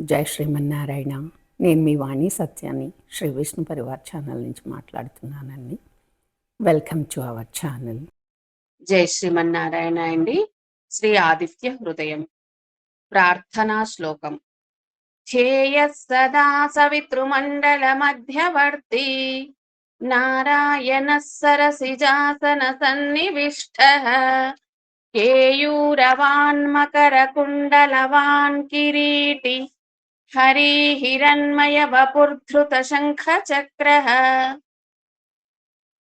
జై శ్రీమన్నారాయణ. నేను మీ వాణి సత్యాన్ని శ్రీ విష్ణు పరివార్ ఛానల్ నుంచి మాట్లాడుతున్నానండి. Welcome to our channel. జై శ్రీమన్నారాయణ అండి. శ్రీ ఆదిత్య హృదయం. ప్రార్థనా శ్లోకం. ధ్యేయ సదా సవితృమండల మధ్యవర్తి. నారాయణ సరసిజాసన సన్నివిష్ట. కేయూరవాన్ మకర కుండలవాన్ కిరీటి. हरि हिरण्मय वपुर्धृतशङ्खचक्रः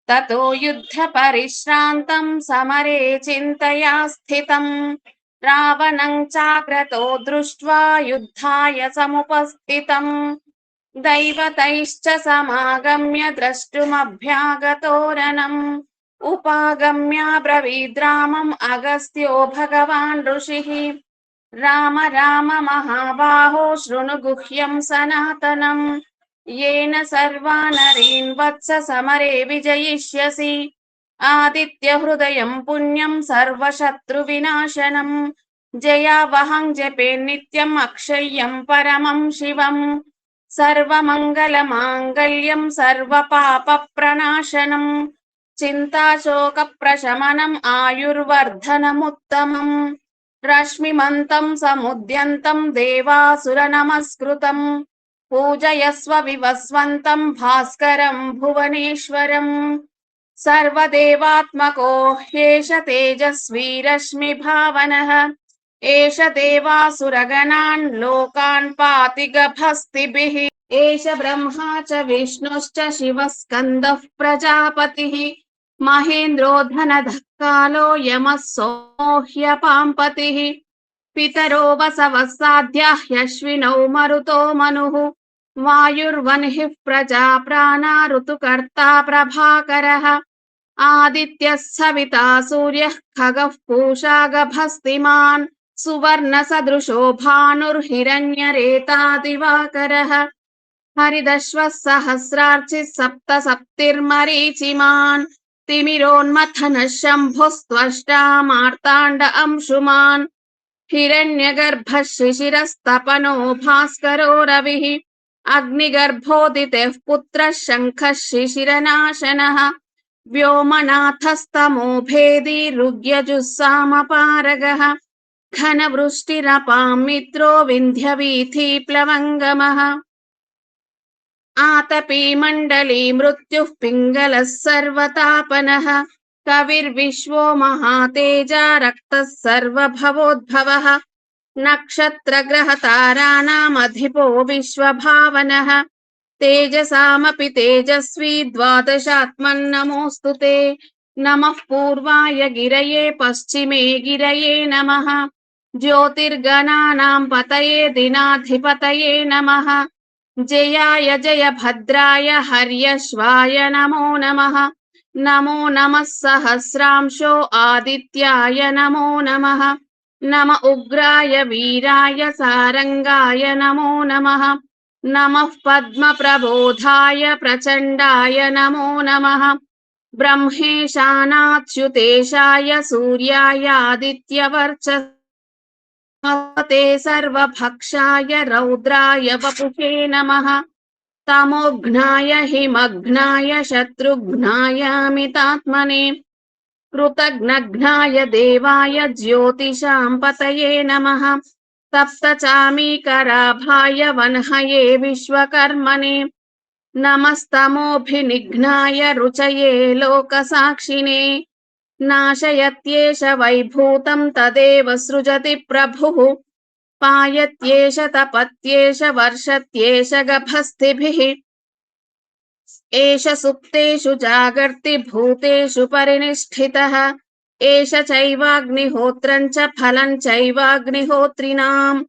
ततो युद्धपरिश्रान्तम् समरे चिन्तया स्थितम् रावणम् चाग्रतो दृष्ट्वा युद्धाय समुपस्थितम् दैवतैश्च समागम्य द्रष्टुमभ्यागतोरणम्। उपागम्याब्रवीद्रामम् अगस्त्यो भगवान् ऋषिः। राम राम महाबाहो शृणु गुह्यं सनातनम् येन सर्वानरीन् वत्स समरे विजयिष्यसि। आदित्यहृदयं पुण्यं सर्वशत्रुविनाशनम् जयावहं जपे नित्यम् अक्षय्यं परमं शिवम्। सर्वमङ्गलमाङ्गल्यं सर्वपापप्रणाशनम् चिन्ताशोकप्रशमनम् आयुर्वर्धनमुत्तमम् रश्मिमन्तं समुद्यन्तं देवासुरनमस्कृतम् पूजयस्व विवस्वन्तं भास्करं भुवनेश्वरम् सर्वदेवात्मको ह्येष तेजस्वी रश्मिभावनः, एष देवासुरगणान् लोकान् पाति गभस्तिभिः एष ब्रह्मा च विष्णुश्च शिवः स्कन्दः प्रजापतिः। महेन्द्रो धनधः कालो यमः सोह्यपाम्पतिः पितरो वसवः साध्याः ह्यश्विनौ मरुतो मनुः। वायुर्वह्निः प्रजा प्राणा ऋतुकर्ता प्रभाकरः। आदित्यः सविता सूर्यः खगः पूषा गभस्तिमान्। सुवर्णसदृशो भानुर्हिरण्यरेता दिवाकरः हरिदश्वः सहस्रार्चिः सप्त सप्तिर्मरीचिमान् तिमिरोन्मथनः शम्भुस्त्वष्टा मार्ताण्ड अंशुमान् हिरण्यगर्भः शिशिरस्तपनो भास्करो रविः। अग्निगर्भोदितेः पुत्रः शङ्खः शिशिरनाशनः। व्योमनाथस्तमो भेदी रुग्यजुस्सामपारगः घनवृष्टिरपां मित्रो विन्ध्यवीथीप्लवङ्गमः आतपी मण्डली मृत्युः पिङ्गलः सर्वतापनः। कविर्विश्वो महातेजा रक्तः सर्वभवोद्भवः। नक्षत्रग्रहताराणामधिपो विश्वभावनः। तेजसामपि तेजस्वी द्वादशात्मन्नमोऽस्तु ते। नमः पूर्वाय गिरये पश्चिमे गिरये नमः। ज्योतिर्गणानां पतये दिनाधिपतये नमः। जयाय जय भद्राय हर्यश्वाय नमो नमः। नमो नमः सहस्रांशो आदित्याय नमो नमः। नम उग्राय वीराय सारङ्गाय नमो नमः। नमः पद्मप्रबोधाय प्रचण्डाय नमो नमः। ब्रह्मेशानाच्युतेशाय सूर्याय आदित्यवर्चस्ते सर्वभक्षाय रौद्राय वपुषे नमः। तमोघ्नाय हिमघ्नाय शत्रुघ्नायामितात्मने कृतघ्नघ्नाय देवाय ज्योतिषां पतये नमः। तप्तचामीकराभाय वह्नये विश्वकर्मणे नमस्तमोभिनिघ्नाय रुचये लोकसाक्षिणे नाशयत्येष वैभूतं तदेव सृजति प्रभुः। पायत्येष तपत्येष वर्षत्येष गभस्तिभिः। एष सुप्तेषु जागर्ति भूतेषु परिनिष्ठितः। एष चैवाग्निहोत्रं च फलं चैवाग्निहोत्रिणाम्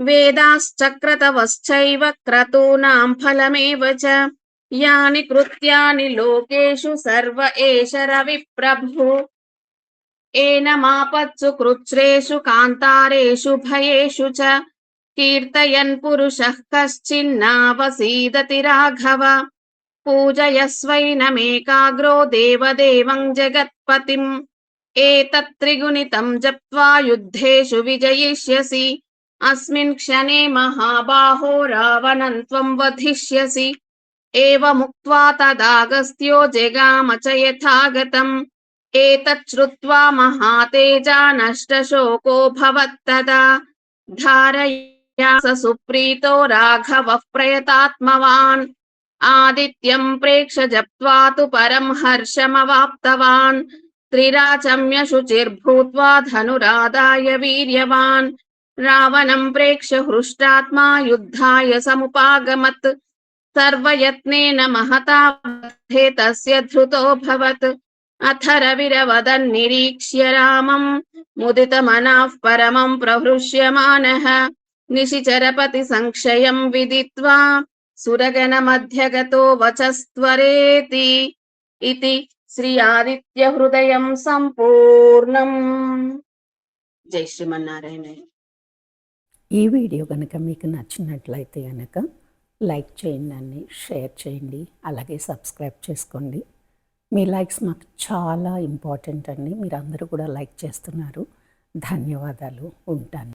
वेदाश्चक्रतवश्चैव क्रतूनां फलमेव च। यानि कृत्यानि लोकेषु सर्व एष रविप्रभुः। एनमापत्सु कृच्छ्रेषु कान्तारेषु भयेषु च कीर्तयन् पुरुषः कश्चिन्नावसीदति राघव पूजयस्वैनमेकाग्रो देवदेवं जगत्पतिम् एतत् त्रिगुणितं जप्त्वा युद्धेषु विजयिष्यसि अस्मिन् क्षणे महाबाहो रावणं त्वं वधिष्यसि एवमुक्त्वा तदागस्त्यो जगाम च यथागतम् एतत् श्रुत्वा महातेजा नष्टशोको भवत्तदा धारया स सुप्रीतो राघवः प्रयतात्मवान् आदित्यं प्रेक्ष जप्त्वा तु परं हर्षमवाप्तवान् त्रिराचम्य शुचिर्भूत्वा धनुरादाय वीर्यवान् रावणं प्रेक्ष्य हृष्टात्मा युद्धाय समुपागमत् सर्वयत्नेन महता वधे तस्य धृतोऽभवत् अथ रविरवदन्निरीक्ष्य रामं मुदितमनाः परमं प्रहृष्यमानः निशिचरपति संक्षयं विदित्वा सुरगणमध्यगतो वचस्त्वरेति इति श्री आदित्यहृदयं सम्पूर्णम् జై శ్రీమన్నారాయణ ఈ వీడియో కనుక మీకు నచ్చినట్లయితే కనుక లైక్ చేయండి అండి షేర్ చేయండి అలాగే సబ్స్క్రైబ్ చేసుకోండి మీ లైక్స్ మాకు చాలా ఇంపార్టెంట్ అండి. మీరు అందరూ కూడా లైక్ చేస్తున్నారు. ధన్యవాదాలు. ఉంటాను.